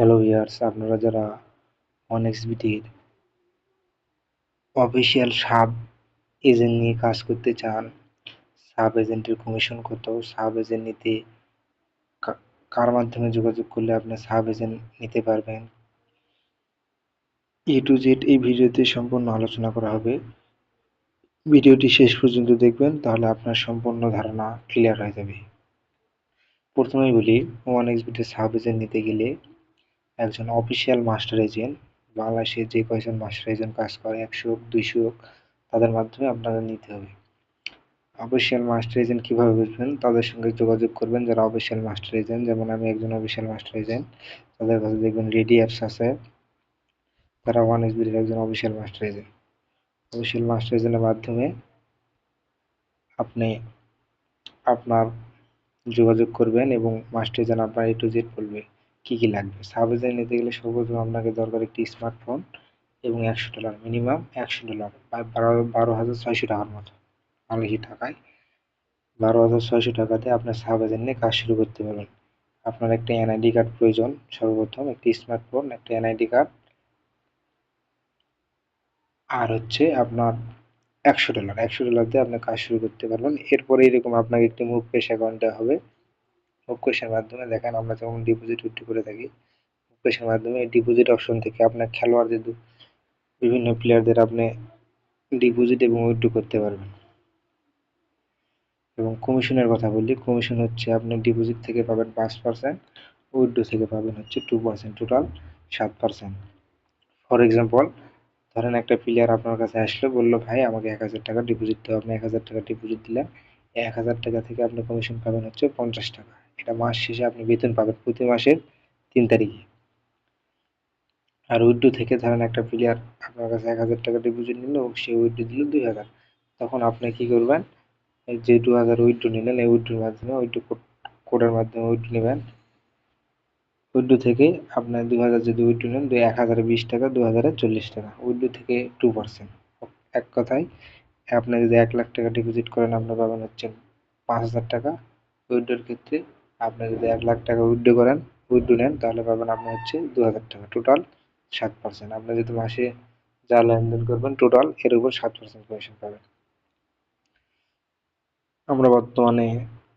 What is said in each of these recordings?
Hello viewers আপনারা যারা অনেক্সবিটির official sub agent নিয়ে কাজ করতে চান সাব এজেন্টের কমিশন কত সাব এজেন্ট নিতে কার মাধ্যমে যোগাযোগ করলে আপনি সাব এজেন্ট নিতে পারবেন? এ টু জেড এই ভিডিওতে সম্পূর্ণ আলোচনা করা হবে। ভিডিওটি শেষ পর্যন্ত দেখবেন, তাহলে আপনার সম্পূর্ণ ধারণা ক্লিয়ার হয়ে যাবে। প্রথমেই বলি ওয়ান এক্সবিটের সাব এজেন্ট নিতে গেলে একজন অফিসিয়াল মাস্টার এজেন্ট বাংলাদেশে যে কয়জন মাস্টার এজেন্ট কাজ করে, একশো হোক, দুইশো হোক, তাদের মাধ্যমে আপনাদের নিতে হবে। অফিসিয়াল মাস্টার এজেন্ট কীভাবে বুঝবেন? তাদের সঙ্গে যোগাযোগ করবেন যারা অফিসিয়াল মাস্টার এজেন্ট যেমন আমি একজন অফিসিয়াল মাস্টার এজেন্ট তাদের কাছে দেখবেন রেডি অ্যাপস আছে। তারা ওয়ান এসবির একজন official master agent official master এজেন্টের মাধ্যমে আপনি আপনার যোগাযোগ করবেন এবং মাস্টার এজেন্ট আপনার এ টু জেড বলবে। কী কী লাগবে? সাব এজেন্ট নিতে গেলে সর্বপ্রথম আপনাকে দরকার একটি স্মার্টফোন এবং একশো ডলার মিনিমাম একশো ডলার বারো বারো হাজার ছয়শো টাকার মতো। বাংলাদেশি টাকায় বারো হাজার ছয়শো টাকাতে আপনার সাব এজেন্ট নিয়ে কাজ শুরু করতে পারবেন। আপনার একটা এনআইডি কার্ড প্রয়োজন, সর্বপ্রথম একটি স্মার্টফোন একটা এনআইডি কার্ড আর হচ্ছে আপনার একশো ডলার একশো ডলার দিয়ে আপনি কাজ শুরু করতে পারবেন। এরপরে এরকম আপনাকে একটি মুভ পেশ অ্যাকাউন্ট দেওয়া হবে। মুকেশের মাধ্যমে, দেখেন আমরা যেমন ডিপোজিট উইথড্র করে থাকি মুকেশের মাধ্যমে ডিপোজিট অপশন থেকে আপনার খেলোয়াড়দের বিভিন্ন প্লেয়ারদের আপনি ডিপোজিট এবং উইথড্র করতে পারবেন। এবং কমিশনের কথা বললি কমিশন হচ্ছে আপনি ডিপোজিট থেকে পাবেন পাঁচ পার্সেন্ট উইথড্র থেকে পাবেন হচ্ছে টু পার্সেন্ট টোটাল সাত পার্সেন্ট ফর এক্সাম্পল ধরেন একটা প্লেয়ার আপনার কাছে আসলো, বলল, ভাই, আমাকে এক হাজার টাকা ডিপোজিট দেওয়া আপনি এক হাজার টাকা ডিপোজিট দিলেন এক হাজার টাকা থেকে আপনি কমিশন পাবেন হচ্ছে পঞ্চাশ টাকা। এটা মাস শেষে আপনি বেতন পাবেন প্রতি মাসের তিন তারিখে। আর উইড্রো থেকে ধরেন একটা প্লেয়ার আপনার কাছে এক হাজার টাকা ডিপোজিট নিল, সে উইড্রো দিল দুই হাজার। তখন আপনি কি করবেন? যে দু হাজার উইড্রো নিলেন, এই উইড্রোর মাধ্যমে উইড্রো কোডের মাধ্যমে উইড্রো নেবেন। উইড্রো থেকে আপনার দু হাজার যদি উইড্রো নেন এক হাজারে বিশ টাকা দু হাজারে চল্লিশ টাকা। উইড্রো থেকে টু পার্সেন্ট এক কথায় আপনি যদি এক লাখ টাকা ডিপোজিট করেন আপনি পাবেন হচ্ছে পাঁচ হাজার টাকা। উইড্রোর ক্ষেত্রে আপনি যদি এক লাখ টাকা উইথড্র করেন উইথড্র নেন, তাহলে পাবেন আপনি হচ্ছে দু হাজার টাকা। টোটাল সাত পার্সেন্ট আপনি যদি মাসে যা লেনদেন করবেন টোটাল এর উপর সাত পার্সেন্ট কমিশন পাবেন। আমরা বর্তমানে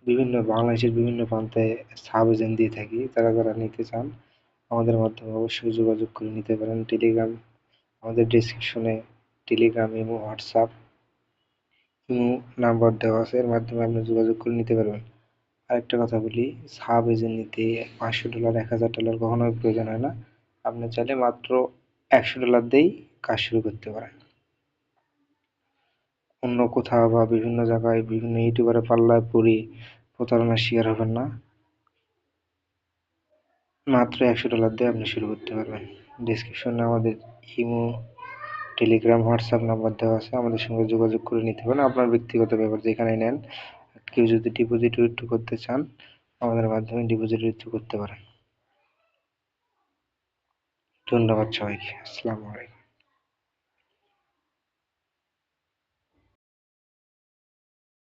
বিভিন্ন বাংলাদেশের বিভিন্ন প্রান্তে সাব এজেন্ট দিয়ে থাকি। তারা যারা নিতে চান, আমাদের মাধ্যমে অবশ্যই যোগাযোগ করে নিতে পারেন। টেলিগ্রাম আমাদের ডিসক্রিপশনে টেলিগ্রাম এবং হোয়াটসঅ্যাপ নাম্বার দেওয়া আছে, এর মাধ্যমে আপনি যোগাযোগ করে নিতে পারবেন। আরেকটা কথা বলি, সাব এজেন্ট নিতে পাঁচশো ডলার, এক হাজার ডলার কখনোই প্রয়োজন হয় না। আপনি চাইলে মাত্র একশো ডলার দিয়েই কাজ শুরু করতে পারেন। অন্য কোথাও বা বিভিন্ন জায়গায় বিভিন্ন ইউটিউবারে পাল্লায় পড়ে প্রতারণার শিকার হবেন না। মাত্র একশো ডলার দিয়ে আপনি শুরু করতে পারবেন। ডিসক্রিপশনে আমাদের ইমো টেলিগ্রাম হোয়াটসঅ্যাপ নাম্বার দেওয়া আছে। আমাদের সঙ্গে যোগাযোগ করে নিতে পারেন। আপনার ব্যক্তিগত ব্যাপার যেখানে নেন, কেউ যদি ডিপোজিট উইথড্র করতে চান, আমাদের মাধ্যমে ডিপোজিট উইথড্র করতে পারেন। ধন্যবাদ সবাইকে। আসসালামু আলাইকুম।